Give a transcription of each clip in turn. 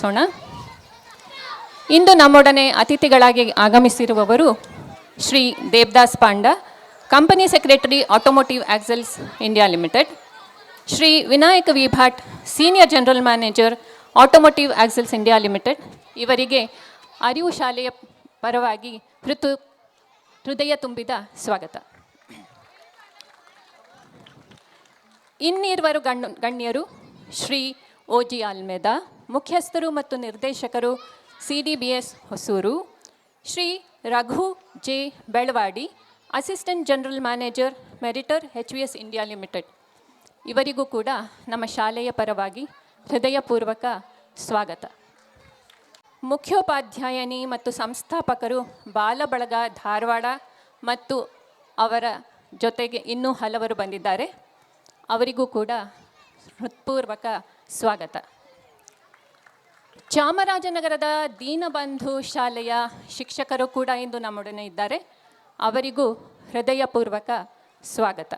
ಸೋಣ. ಇಂದು ನಮ್ಮೊಡನೆ ಅತಿಥಿಗಳಾಗಿ ಆಗಮಿಸಿರುವವರು Shri Devadas Panda, company secretary automotive axles India limited, Shri Vinayaka V Bhat senior general manager automotive axles India limited. ಇವರಿಗೆ ಅರಿವು ಶಾಲೆಯ ಪರವಾಗಿ ಹೃತು, ಹೃದಯ ತುಂಬಿದ ಸ್ವಾಗತ. ಇನ್ನಿರುವರು ಗಣ್ಯ, ಗಣ್ಯರು ಶ್ರೀ ಓ ಜಿ ಆಲ್ಮೆದಾ ಮುಖ್ಯಸ್ಥರು ಮತ್ತು ನಿರ್ದೇಶಕರು C D B S Hosur, Shri Raghu J Belawadi, assistant general manager Meritor H V S India limited. ಇವರಿಗೂ ಕೂಡ ನಮ್ಮ ಶಾಲೆಯ ಪರವಾಗಿ ಹೃದಯಪೂರ್ವಕ ಸ್ವಾಗತ. ಮುಖ್ಯೋಪಾಧ್ಯಾಯನಿ ಮತ್ತು ಸಂಸ್ಥಾಪಕರು ಬಾಲಬಳಗ ಧಾರವಾಡ ಮತ್ತು ಅವರ ಜೊತೆಗೆ ಇನ್ನೂ ಹಲವರು ಬಂದಿದ್ದಾರೆ. ಅವರಿಗೂ ಕೂಡ ಹೃತ್ಪೂರ್ವಕ ಸ್ವಾಗತ. ಚಾಮರಾಜನಗರದ ದೀನಬಂಧು ಶಾಲೆಯ ಶಿಕ್ಷಕರು ಕೂಡ ಇಂದು ನಮ್ಮೊಡನೆ ಇದ್ದಾರೆ. ಅವರಿಗೂ ಹೃದಯಪೂರ್ವಕ ಸ್ವಾಗತ.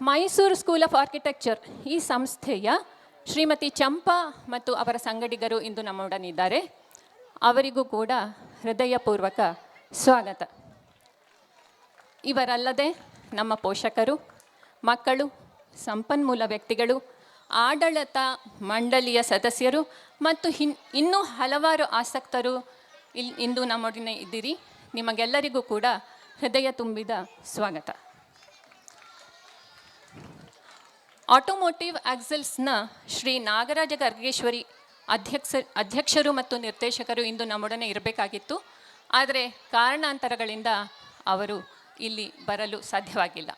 ಮೈಸೂರು ಸ್ಕೂಲ್ ಆಫ್ ಆರ್ಕಿಟೆಕ್ಚರ್ ಈ ಸಂಸ್ಥೆಯ ಶ್ರೀಮತಿ ಚಂಪಾ ಮತ್ತು ಅವರ ಸಂಗಡಿಗರು ಇಂದು ನಮ್ಮೊಡನಿದ್ದಾರೆ ಅವರಿಗೂ ಕೂಡ ಹೃದಯಪೂರ್ವಕ ಸ್ವಾಗತ. ಇವರಲ್ಲದೆ ನಮ್ಮ ಪೋಷಕರು, ಮಕ್ಕಳು, ಸಂಪನ್ಮೂಲ ವ್ಯಕ್ತಿಗಳು ಆಡಳಿತ ಮಂಡಳಿಯ ಸದಸ್ಯರು ಮತ್ತು ಹಿನ್, ಇನ್ನೂ ಹಲವಾರು ಆಸಕ್ತರು ಇಲ್ಲಿ ಇಂದು ನಮ್ಮೊಡನೆ ಇದ್ದೀರಿ. ನಿಮಗೆಲ್ಲರಿಗೂ ಕೂಡ ಹೃದಯ ತುಂಬಿದ ಸ್ವಾಗತ. ಆಟೋಮೋಟಿವ್ ಆಕ್ಸಲ್ಸ್ನ ಶ್ರೀ ನಾಗರಾಜ ಗರ್ಗೇಶ್ವರಿ ಅಧ್ಯಕ್ಷ, ಅಧ್ಯಕ್ಷರು ಮತ್ತು ನಿರ್ದೇಶಕರು ಇಂದು ನಮ್ಮೊಡನೆ ಇರಬೇಕಾಗಿತ್ತು. ಆದರೆ ಕಾರಣಾಂತರಗಳಿಂದ ಅವರು ಇಲ್ಲಿ ಬರಲು ಸಾಧ್ಯವಾಗಿಲ್ಲ.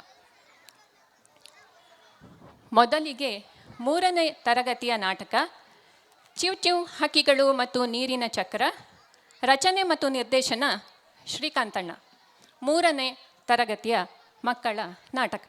ಮೊದಲಿಗೆ ಮೂರನೇ ತರಗತಿಯ ನಾಟಕ ಚಿವ್ ಚಿವ್ ಹಕ್ಕಿಗಳು ಮತ್ತು ನೀರಿನ ಚಕ್ರ, ರಚನೆ ಮತ್ತು ನಿರ್ದೇಶನ ಶ್ರೀಕಾಂತಣ್ಣ. ಮೂರನೇ ತರಗತಿಯ ಮಕ್ಕಳ ನಾಟಕ.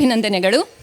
ಅಭಿನಂದನೆಗಳು.